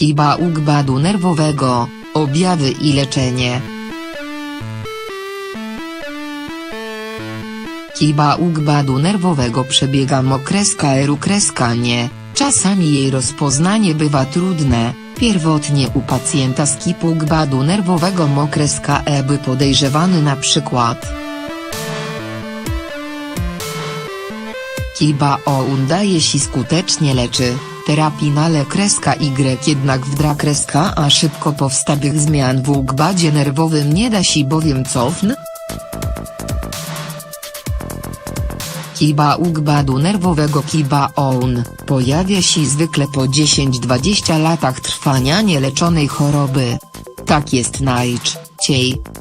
Kiba układu nerwowego, objawy i leczenie. Kiba układu nerwowego przebiega mokreska eru kreska nie, czasami jej rozpoznanie bywa trudne, pierwotnie u pacjenta z kipu układu nerwowego mokreska E by podejrzewany na przykład Kiba O udaje się skutecznie leczy, terapii nale kreska Y jednak wdra kreska A szybko powstałych zmian w układzie nerwowym nie da się bowiem cofnąć. Kiba układu nerwowego Kiba OUN, pojawia się zwykle po 10-20 latach trwania nieleczonej choroby. Tak jest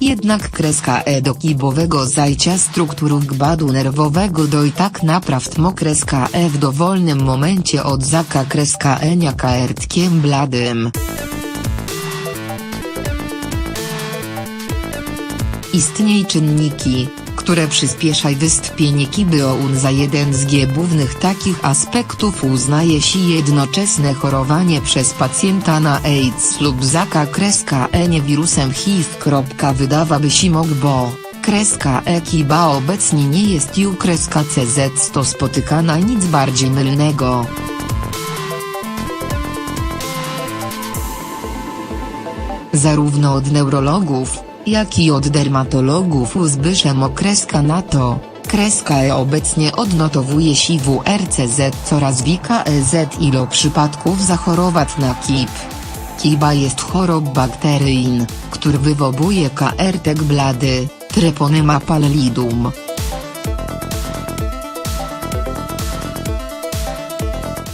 jednak kreska E do kibowego zajcia struktur układu nerwowego do i tak naprawd mo kreska E w dowolnym momencie od zaka kreska E niaka ertkiem bladym. Istnieją czynniki, które przyspieszaj wystąpienie kiby OUN za jeden z głównych takich aspektów uznaje się jednoczesne chorowanie przez pacjenta na AIDS lub zaka kreska E nie wirusem HIV. Wydawałoby się mógł bo, kreska E kiba obecnie nie jest ju kreska CZ to spotykana nic bardziej mylnego. Zarówno od neurologów, jak i od dermatologów uzbyszem okreska na to, kreska E obecnie odnotowuje się w RCZ coraz wika EZ ilo przypadków zachorować na KIP. Kiba jest chorob bakteryjn, który wywoduje kartek blady, treponema pallidum.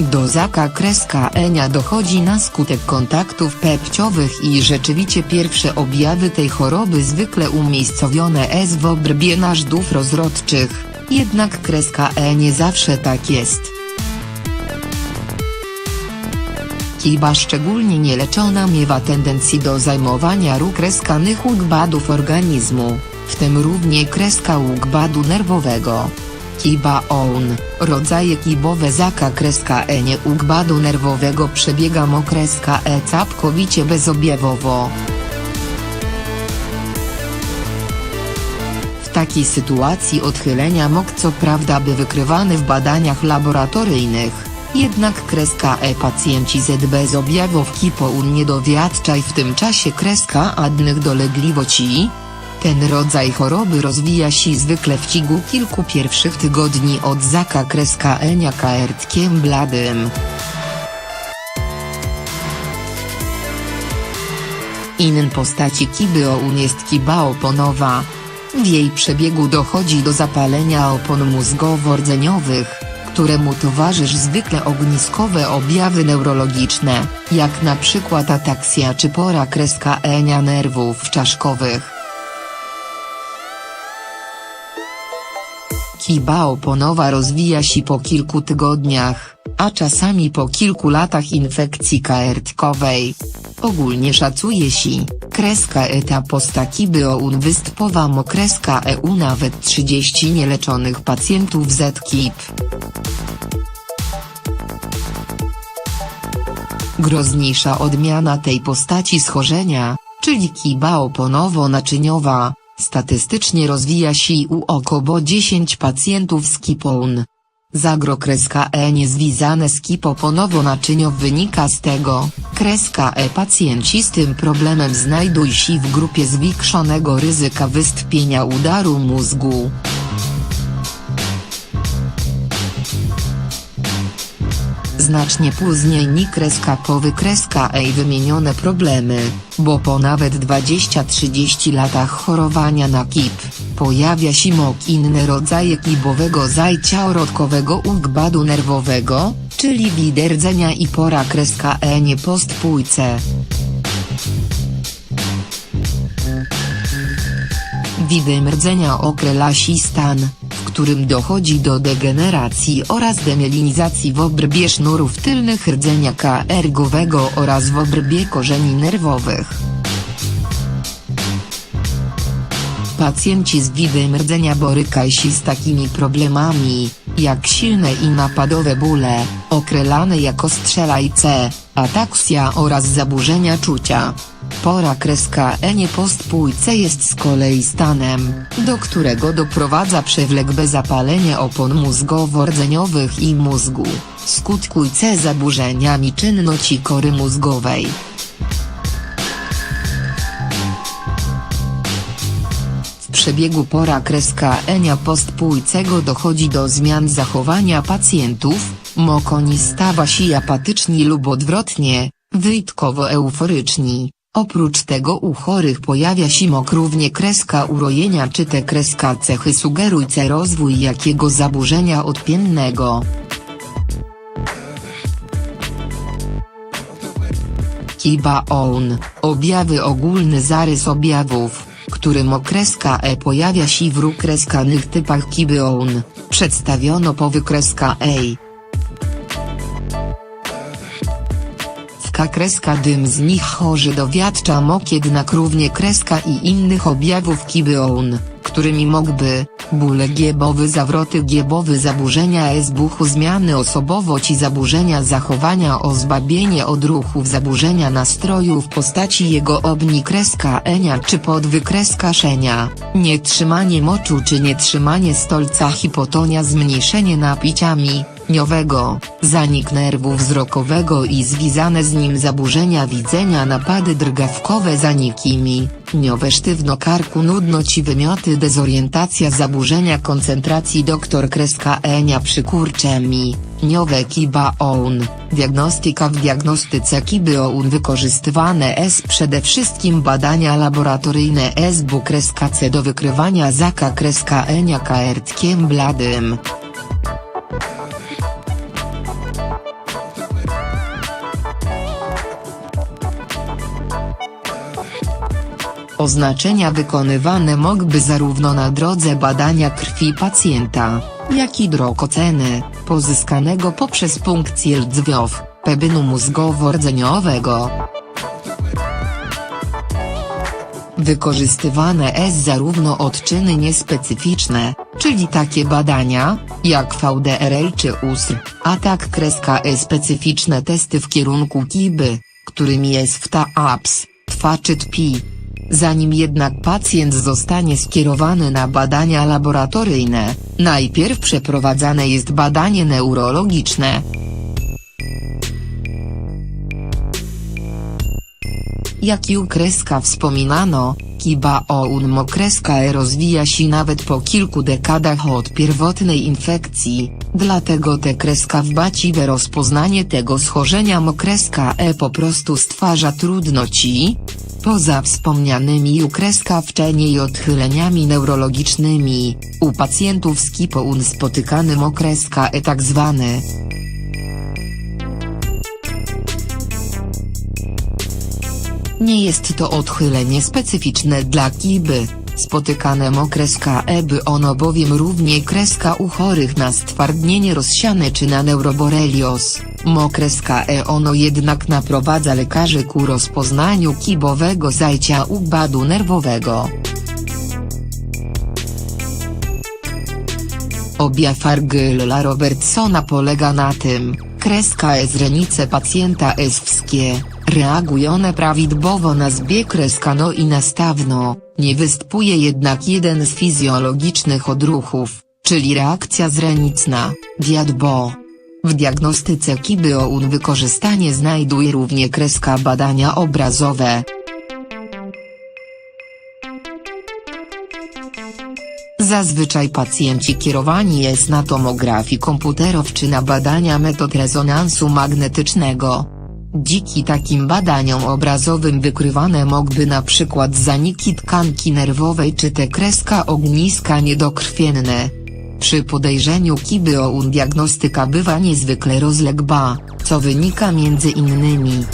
Do zaka kreska enia dochodzi na skutek kontaktów pepciowych i rzeczywiście pierwsze objawy tej choroby zwykle umiejscowione jest w obrębie narzędów rozrodczych, jednak kreska E nie zawsze tak jest. Kiba szczególnie nieleczona miewa tendencję do zajmowania róg kreskanych układów organizmu, w tym również kreska układu nerwowego. Kiba OUN, rodzaje kibowe zaka kreska E nie układu nerwowego przebiega mokreska E całkowicie bezobjawowo. W takiej sytuacji odchylenia MOK co prawda by wykrywane w badaniach laboratoryjnych, jednak kreska E pacjenci z bez objawów kipoun nie dowiadczaj w tym czasie kreska adnych dolegliwości, ten rodzaj choroby rozwija się zwykle w ciągu kilku pierwszych tygodni od zaka kreska enia kartkiem bladym. Innym postaci kiby OUN jest kiba oponowa. W jej przebiegu dochodzi do zapalenia opon mózgowo-rdzeniowych, któremu towarzysz zwykle ogniskowe objawy neurologiczne, jak na przykład ataksja czy pora kreska enia nerwów czaszkowych. Kiba oponowa rozwija się po kilku tygodniach, a czasami po kilku latach infekcji kartkowej. Ogólnie szacuje się, kreska eta posta kiby OUN występowa mokreska EU nawet 30 nieleczonych pacjentów z KIP. Groźniejsza odmiana tej postaci schorzenia, czyli kiba oponowo-naczyniowa, statystycznie rozwija się u około 10 pacjentów z kipą. Zagro E niezwiązane z kipoponowo-naczynio wynika z tego, kreska E pacjenci z tym problemem znajdują się w grupie zwiększonego ryzyka wystąpienia udaru mózgu. Znacznie później ni kreska powy kreska E wymienione problemy, bo po nawet 20-30 latach chorowania na KIP, pojawia się mok inne rodzaje kibowego zajcia orodkowego układu nerwowego, czyli widerdzenia i pora kreska E nie postpójce. Widy rdzenia określa się stan, którym dochodzi do degeneracji oraz demyelinizacji w obrębie sznurów tylnych rdzenia ergowego oraz w obrębie korzeni nerwowych. Pacjenci z widem rdzenia borykają się z takimi problemami, jak silne i napadowe bóle, określane jako strzelajce, ataksja oraz zaburzenia czucia. Pora kreska E nie postpójce jest z kolei stanem, do którego doprowadza przewlekłe zapalenie opon mózgowo-rdzeniowych i mózgu, skutkujce zaburzeniami czynności kory mózgowej. Przebiegu pora kreska enia postpójcego dochodzi do zmian zachowania pacjentów, mokoni stawa się apatyczni lub odwrotnie, wyjtkowo-euforyczni. Oprócz tego u chorych pojawia się mok równie kreska urojenia czy te kreska cechy sugerujce rozwój jakiego zaburzenia odpiennego. Kiba on, objawy ogólny zarys objawów, którym okreska E pojawia się w wykreskanych typach kiby on, przedstawiono po wykreska E. W K kreska dym z nich chorzy dowiadcza mok jednak równie kreska i innych objawów kiby on, którymi mógłby, bóle giebowy zawroty giebowy zaburzenia esbuchu zmiany osobowości zaburzenia zachowania ozbawienie odruchów zaburzenia nastroju w postaci jego obni kreska enia czy podwykreska szenia, nietrzymanie moczu czy nietrzymanie stolca hipotonia zmniejszenie napiciami, niowego, zanik nerwu wzrokowego i związane z nim zaburzenia widzenia napady drgawkowe zanikimi, niowe sztywno karku nudność i wymioty dezorientacja zaburzenia koncentracji doktor kreska enia przykurczemi, niowe kiba on, diagnostyka w diagnostyce kiby on wykorzystywane s przede wszystkim badania laboratoryjne SBU kreska C do wykrywania zaka kreska enia kaertkiem bladym. Oznaczenia wykonywane mogłyby zarówno na drodze badania krwi pacjenta, jak i drogoceny, pozyskanego poprzez punkcję rdzwiow, pebynu mózgowo-rdzeniowego. Wykorzystywane jest zarówno odczyny niespecyficzne, czyli takie badania, jak VDRL czy USR, a tak kreska E specyficzne testy w kierunku KIBY, którymi jest FTA-APS, TWA czy TPI. Zanim jednak pacjent zostanie skierowany na badania laboratoryjne, najpierw przeprowadzane jest badanie neurologiczne. Jak ju kreska wspominano, kiba oun kreska rozwija się nawet po kilku dekadach od pierwotnej infekcji, dlatego te kreska w baciwe rozpoznanie tego schorzenia mokreska e po prostu stwarza trudności. Poza wspomnianymi u kreska wcześniej odchyleniami neurologicznymi, u pacjentów z kipoun spotykany mokreska e tak zwany. Nie jest to odchylenie specyficzne dla kiby, spotykane mokreska E by ono bowiem równie kreska u chorych na stwardnienie rozsiane czy na neuroborelios, mokreska E ono jednak naprowadza lekarzy ku rozpoznaniu kibowego zajcia układu nerwowego. Objaw Argylla Robertsona polega na tym, kreska E źrenice pacjenta eswskie, reagują prawidłowo na zbieg kreska no i nastawno, nie występuje jednak jeden z fizjologicznych odruchów, czyli reakcja zrenicna, diadbo. W diagnostyce kiby OUN wykorzystanie znajduje równie kreska badania obrazowe. Zazwyczaj pacjenci kierowani jest na tomografii komputerow czy na badania metod rezonansu magnetycznego. Dziki takim badaniom obrazowym wykrywane mogły na przykład zaniki tkanki nerwowej czy te kreska ogniska niedokrwienne. Przy podejrzeniu kiby OUN diagnostyka bywa niezwykle rozległa, co wynika między innymi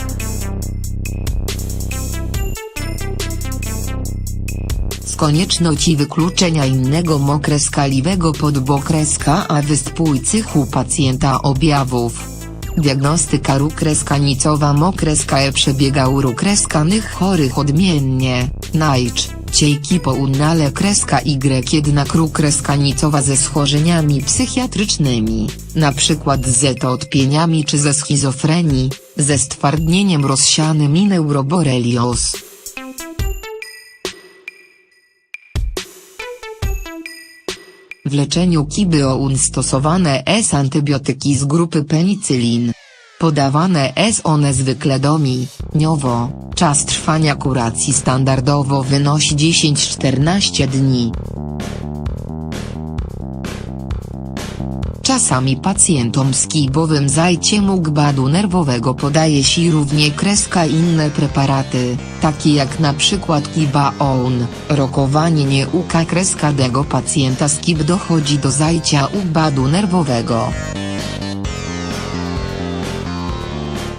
z konieczności wykluczenia innego mokreskaliwego podbokreska a występujących u pacjenta objawów. Diagnostyka rukreska nicowa mokreska e przebiega u rukreskanych chorych odmiennie, najcz, szybciej kipounale kreska Y jednak ru kreska nicowa ze schorzeniami psychiatrycznymi, np. z odpieniami czy ze schizofrenii, ze stwardnieniem rozsianym i neuroborelios. W leczeniu kibioun stosowane S antybiotyki z grupy penicylin. Podawane S one zwykle domi, niowo, czas trwania kuracji standardowo wynosi 10-14 dni. Czasami pacjentom z kibowym zajciem układu nerwowego podaje się równie kreska inne preparaty, takie jak na przykład kibaon. Rokowanie nie uka kreska tego pacjenta z kib dochodzi do zajcia układu nerwowego.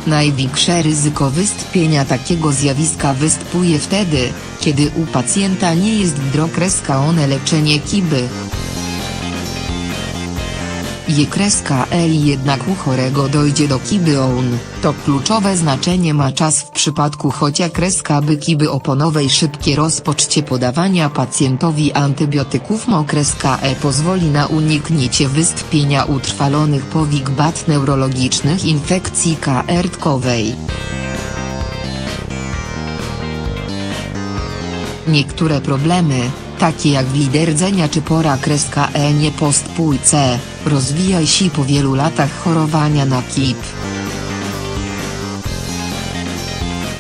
Największe ryzyko wystąpienia takiego zjawiska występuje wtedy, kiedy u pacjenta nie jest wdrokreskaone leczenie kiby. L jednak u chorego dojdzie do kibyoun, to kluczowe znaczenie ma czas w przypadku chocia kreska by kiby oponowej szybkie rozpoczcie podawania pacjentowi antybiotyków. Mokreska E pozwoli na uniknięcie wystąpienia utrwalonych powik bat neurologicznych infekcji kartkowej. Niektóre problemy, takie jak liderdzenia czy pora kreska E nie postpójce, rozwija się po wielu latach chorowania na KIP.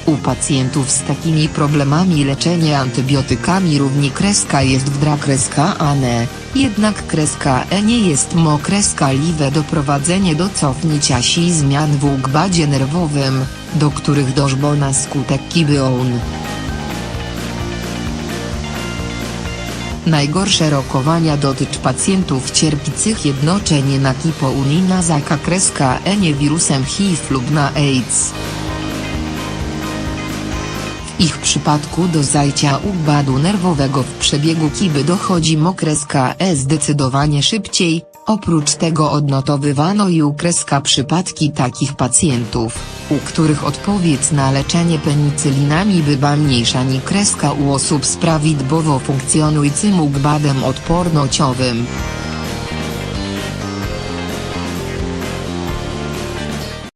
U pacjentów z takimi problemami leczenie antybiotykami równi kreska jest wdra kreska ANE, jednak kreska E nie jest mokreska liwe doprowadzenie do cofnięcia się zmian w układzie nerwowym, do których doszło na skutek kibioun. Najgorsze rokowania dotycz pacjentów cierpiących jednoczenie na kipounina zaka kreska E nie wirusem HIV lub na AIDS. W ich przypadku do zajcia układu nerwowego w przebiegu kiby dochodzi mokreska E zdecydowanie szybciej, oprócz tego odnotowywano i u kreska przypadki takich pacjentów, u których odpowiedź na leczenie penicylinami bywa mniejsza niż kreska u osób z prawidłowo funkcjonującym układem odpornościowym.